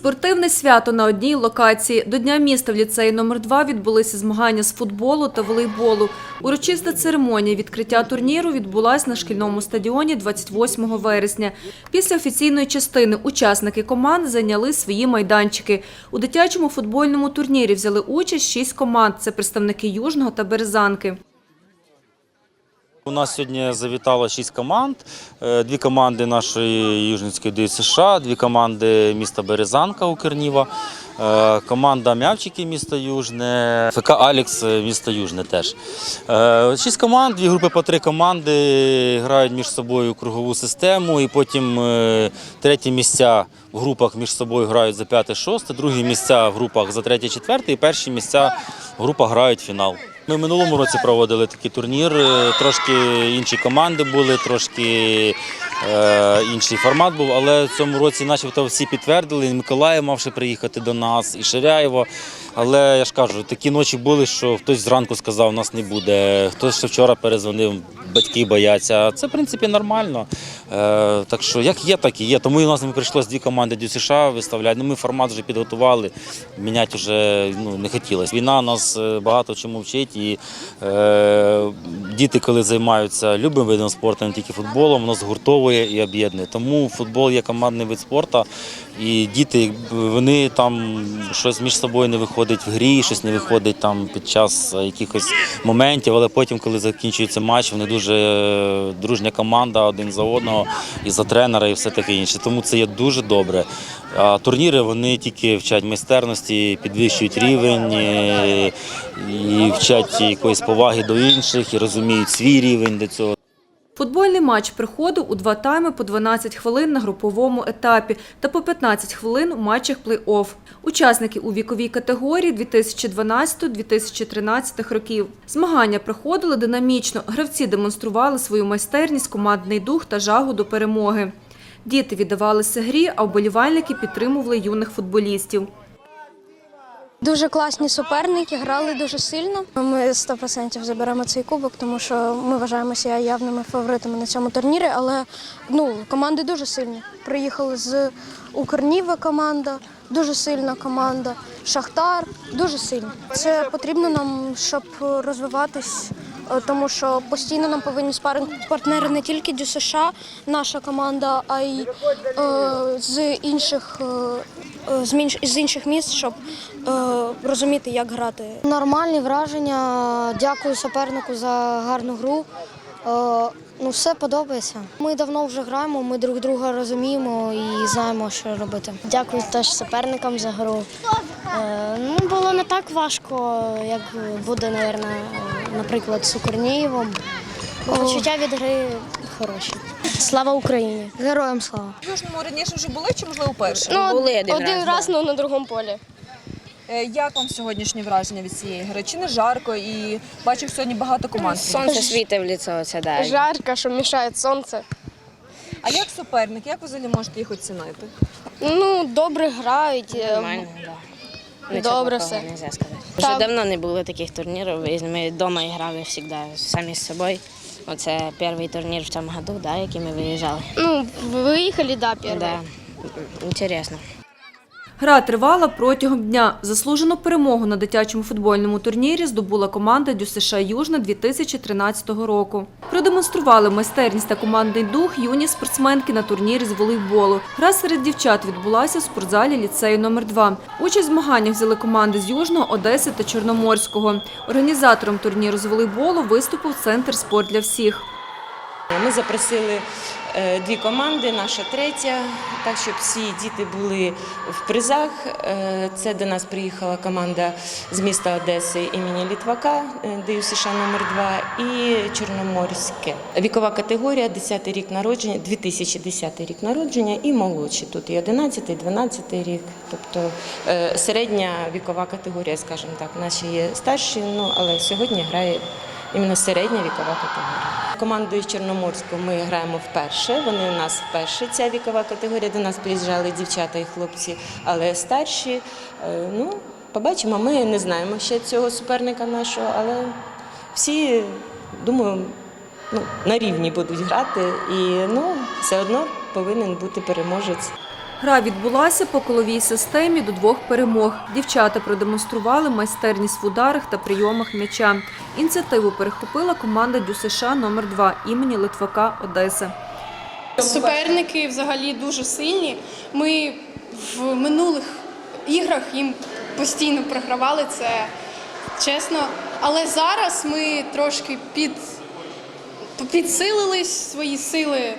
Спортивне свято на одній локації. До Дня міста в ліцеї номер 2 відбулися змагання з футболу та волейболу. Урочиста церемонія відкриття турніру відбулась на шкільному стадіоні 28 вересня. Після офіційної частини учасники команд зайняли свої майданчики. У дитячому футбольному турнірі взяли участь шість команд. Це представники Южного та Березанки. У нас сьогодні завітало шість команд. Е, Дві команди нашої Южницької ДСШ, дві команди міста Березанка у Керніва, е, команда М'явчики міста Южне, ФК Алікс міста Южне теж. Е, Шість команд, дві групи по три команди грають між собою кругову систему, і потім треті місця в групах між собою грають за п'яте-шосте, другі місця в групах за третє-четверте, і перші місця в групах грають фінал. Ми в минулому році проводили такий турнір. е, Трошки інші команди були, трошки е, інший формат був, але в цьому році начебто всі підтвердили. І Миколаїв мавши приїхати до нас, і Ширяєво. Але я ж кажу, такі ночі були, що хтось зранку сказав, нас не буде. Хтось ще вчора перезвонив, батьки бояться. Це в принципі нормально. Е, так що як є, так і є. Тому і у нас не прийшлося дві команди ДЮСШ виставляти. Ну, ми формат вже підготували, міняти вже ну, не хотілося. Війна нас е, багато чому вчить. І е, діти, коли займаються любим видом спорту, не тільки футболом, воно згуртовує і об'єднує. Тому футбол є командний вид спорту. І діти, вони там щось між собою не виходить в грі, щось не виходить там під час е, якихось моментів, але потім, коли закінчується матч, вони дуже е, дружня команда один за одного і за тренера, і все таке інше. Тому це є дуже добре. А турніри вони тільки вчать майстерності, підвищують рівень е, і вчать якоїсь поваги до інших, і розуміють свій рівень до цього. Футбольний матч проходив у два тайми по 12 хвилин на груповому етапі та по 15 хвилин у матчах плей-офф. Учасники у віковій категорії 2012-2013 років. Змагання проходили динамічно. Гравці демонстрували свою майстерність, командний дух та жагу до перемоги. Діти віддавалися грі, а вболівальники підтримували юних футболістів. Дуже класні суперники, грали дуже сильно. Ми 100% заберемо цей кубок, тому що ми вважаємося явними фаворитами на цьому турнірі. Але ну, команди дуже сильні. Приїхали з Укрніва команда, дуже сильна команда. Шахтар дуже сильна. Це потрібно нам, щоб розвиватись. Е, Тому що постійно нам повинні спаринг партнери не тільки ДЮСШ, наша команда, а й е, з інших е, е, з, інших міст, щоб е, розуміти, як грати. Нормальні враження. Дякую супернику за гарну гру. Е, Ну, все подобається. Ми давно вже граємо, ми друг друга розуміємо і знаємо, що робити. Дякую теж суперникам за гру. Е, Ну, було не так важко, як буде, мабуть, наприклад, з Укрнієвом. Почуття від гри хороші. Слава Україні! Героям слава! В Южному раніше вже були чи можливо вперше? Ну, були один раз, раз ну, на другому полі. Е, Як вам сьогоднішнє враження від цієї гри? Чи не жарко? І бачив сьогодні багато команд. Сонце світить в лицо, це да. Жарко, що мішає сонце. А як суперник? Як ви взагалі можете їх оцінити? Ну, добре грають. е, Нормально, да. Добре все. Нельзя сказати. Вже давно не було таких турнірів. Ми вдома грали завжди самі з собою. Оце перший турнір в цьому году, да, який ми виїжджали. Ну, виїхали, да, перший. Да. Інтересно. Гра тривала протягом дня. Заслужену перемогу на дитячому футбольному турнірі здобула команда ДЮСШ Южна 2013 року. Продемонстрували майстерність та командний дух юні спортсменки на турнірі з волейболу. Гра серед дівчат відбулася в спортзалі ліцею номер 2 Участь в змаганнях взяли команди з Южного, Одеси та Чорноморського. Організатором турніру з волейболу виступив Центр спорт для всіх. Ми запросили дві команди, наша третя, так щоб всі діти були в призах. Е, Це до нас приїхала команда з міста Одеси імені Літвака, е, ДЮСШ номер 2 і Чорноморське. Вікова категорія 10 рік народження, 2010 рік народження і молодші. Тут і 11, і 12 рік. Тобто е, середня вікова категорія, скажімо так. Наші є старші, ну але сьогодні грає іменно середня вікова категорія. Командою Чорноморського ми граємо вперше. Вони у нас вперше ця вікова категорія. До нас приїжджали дівчата і хлопці, але старші. Е, Ну, побачимо. Ми не знаємо ще цього суперника нашого, але всі, думаю, ну, на рівні будуть грати, і ну, все одно повинен бути переможець. Гра відбулася по коловій системі до двох перемог. Дівчата продемонстрували майстерність в ударах та прийомах м'яча. Ініціативу перехопила команда ДЮСШ номер 2 імені Литвака Одеси. Суперники взагалі дуже сильні. Ми в минулих іграх їм постійно програвали, це чесно. Але зараз ми трошки під, підсилились, свої сили,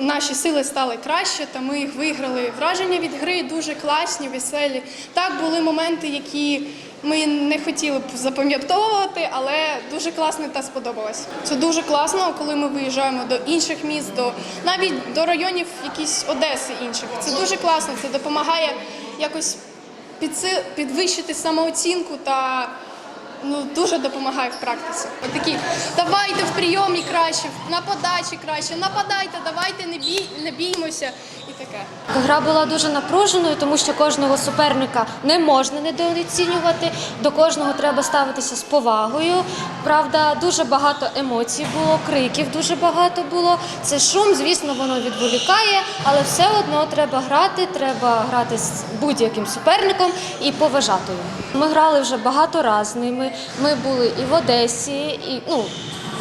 наші сили стали краще, та ми їх виграли. Враження від гри дуже класні, веселі. Так, були моменти, які ми не хотіли б запам'ятовувати, але дуже класно та сподобалось. Це дуже класно, коли ми виїжджаємо до інших міст, до навіть до районів якісь Одеси інших. Це дуже класно, це допомагає якось підвищити самооцінку та ну, дуже допомагає в практиці. Отакі, давайте в прийомі краще, на подачі краще, нападайте, давайте не бій, не біймося таке. Гра була дуже напруженою, тому що кожного суперника не можна недооцінювати. До кожного треба ставитися з повагою. Правда, дуже багато емоцій було, криків дуже багато було. Це шум, звісно, воно відволікає, але все одно треба грати. Треба грати з будь-яким суперником і поважати його. Ми грали вже багато разів з ними. Ми були і в Одесі, і ну.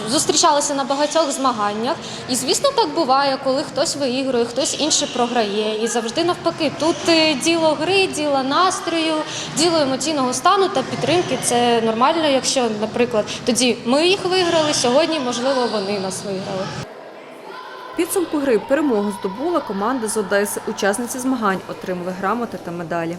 Зустрічалися на багатьох змаганнях, і звісно, так буває, коли хтось виігрує, хтось інший програє. І завжди навпаки, тут е, діло гри, діло настрою, діло емоційного стану та підтримки. Це нормально, якщо, наприклад, тоді ми їх виграли, сьогодні, можливо, вони нас виграли. Підсумку гри перемогу здобула команда з Одеси. Учасниці змагань отримали грамоти та медалі.